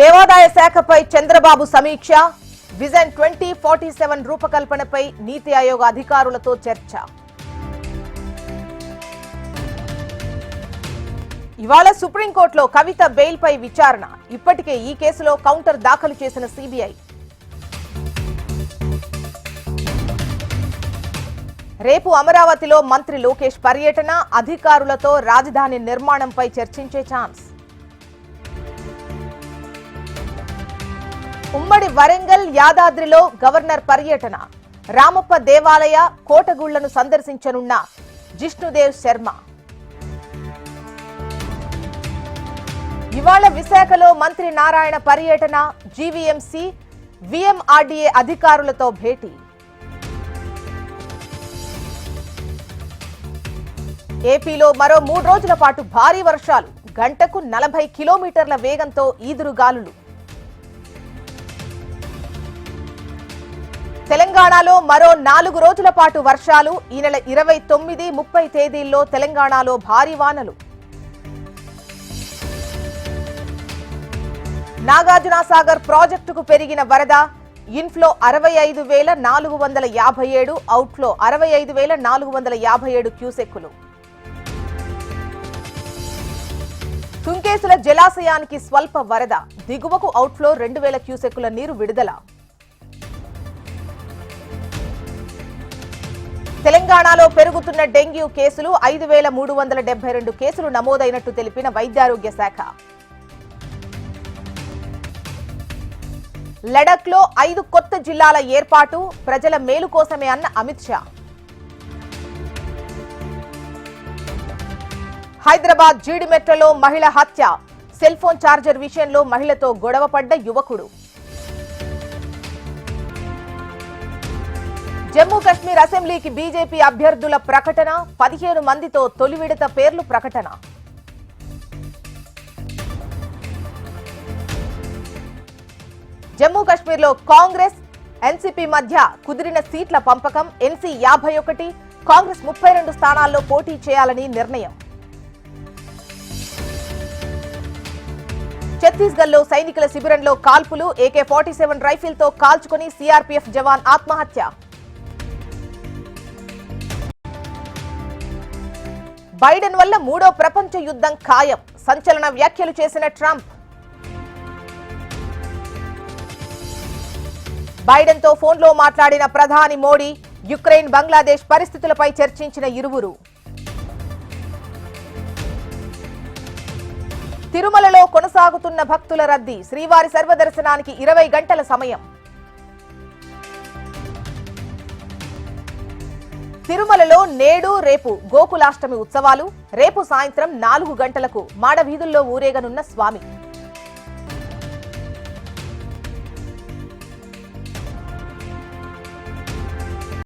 దేవాదాయ శాఖపై చంద్రబాబు సమీక్ష విజన్ ట్వంటీ ఫార్టీ సెవెన్ రూపకల్పనపై నీతి ఆయోగ అధికారులతో చర్చ. ఇవాళ సుప్రీంకోర్టులో కవిత బెయిల్పై విచారణ. ఇప్పటికే ఈ కేసులో కౌంటర్ దాఖలు చేసిన సిబిఐ. రేపు అమరావతిలో మంత్రి లోకేష్ పర్యటన అధికారులతో రాజధాని నిర్మాణంపై చర్చించే ఛాన్స్. ఉమ్మడి వరంగల్ యాదాద్రిలో గవర్నర్ పర్యటన. రామప్ప దేవాలయ కోటగూళ్ళను సందర్శించనున్న జిష్ణుదేవ్ శర్మ. ఇవాళ విశాఖలో మంత్రి నారాయణ పర్యటన జీవీఎంసీ విఎంఆర్డీఏ అధికారులతో భేటీ. ఏపీలో మరో మూడు రోజుల పాటు భారీ వర్షాలు గంటకు నలభై కిలోమీటర్ల వేగంతో ఈదురుగాలులు. తెలంగాణలో మరో నాలుగు రోజుల పాటు వర్షాలు ఈ నెల ఇరవై తొమ్మిది ముప్పై తేదీల్లో తెలంగాణలో భారీ వానలు. నాగార్జున సాగర్ ప్రాజెక్టుకు పెరిగిన వరద ఇన్ఫ్లో అరవై ఐదు వేల నాలుగు వందల యాభై ఏడు అవుట్ఫ్లో అరవై ఐదు వేల నాలుగు వందల యాభై ఏడు క్యూసెక్కులు. తుంకేసుల జలాశయానికి స్వల్ప వరద దిగువకు అవుట్ఫ్లో రెండు వేల క్యూసెక్కుల నీరు విడుదల. తెలంగాణలో పెరుగుతున్న డెంగ్యూ కేసులు ఐదు వేల మూడు వందల డెబ్బై రెండు కేసులు నమోదైనట్టు తెలిపిన వైద్యారోగ్య శాఖ. లడఖ్లో ఐదు కొత్త జిల్లాల ఏర్పాటు ప్రజల మేలు కోసమే అన్న అమిత్ షా. హైదరాబాద్ జీడిమెట్లలో మహిళ హత్య సెల్ ఫోన్ ఛార్జర్ విషయంలో మహిళతో గొడవపడ్డ యువకుడు. జమ్మూ కశ్మీర్ అసెంబ్లీకి బీజేపీ అభ్యర్థుల ప్రకటన పదిహేను మందితో తొలి విడత పేర్లు ప్రకటన. జమ్మూ కశ్మీర్లో కాంగ్రెస్ ఎన్సీపీ మధ్య కుదిరిన సీట్ల పంపకం ఎన్సీ యాభై ఒకటి కాంగ్రెస్ ముప్పై రెండు స్థానాల్లో పోటీ చేయాలని నిర్ణయం. ఛత్తీస్గఢ్లో సైనికుల శిబిరంలో కాల్పులు ఏకే ఫార్టీ సెవెన్ రైఫిల్తో కాల్చుకుని సీఆర్పీఎఫ్ జవాన్ ఆత్మహత్య. బైడెన్ వల్ల మూడో ప్రపంచ యుద్ధం ఖాయం. సంచలన వ్యాఖ్యలు చేసిన ట్రంప్. బైడెన్తో ఫోన్లో మాట్లాడిన ప్రధాని మోడీ యుక్రెయిన్ బంగ్లాదేశ్ పరిస్థితులపై చర్చించిన ఇరువురు. తిరుమలలో కొనసాగుతున్న భక్తుల రద్దీ. శ్రీవారి సర్వదర్శనానికి ఇరవై గంటల సమయం. తిరుమలలో నేడు రేపు గోకులాష్టమి ఉత్సవాలు. రేపు సాయంత్రం నాలుగు గంటలకు మాడవీధుల్లో ఊరేగనున్న స్వామి.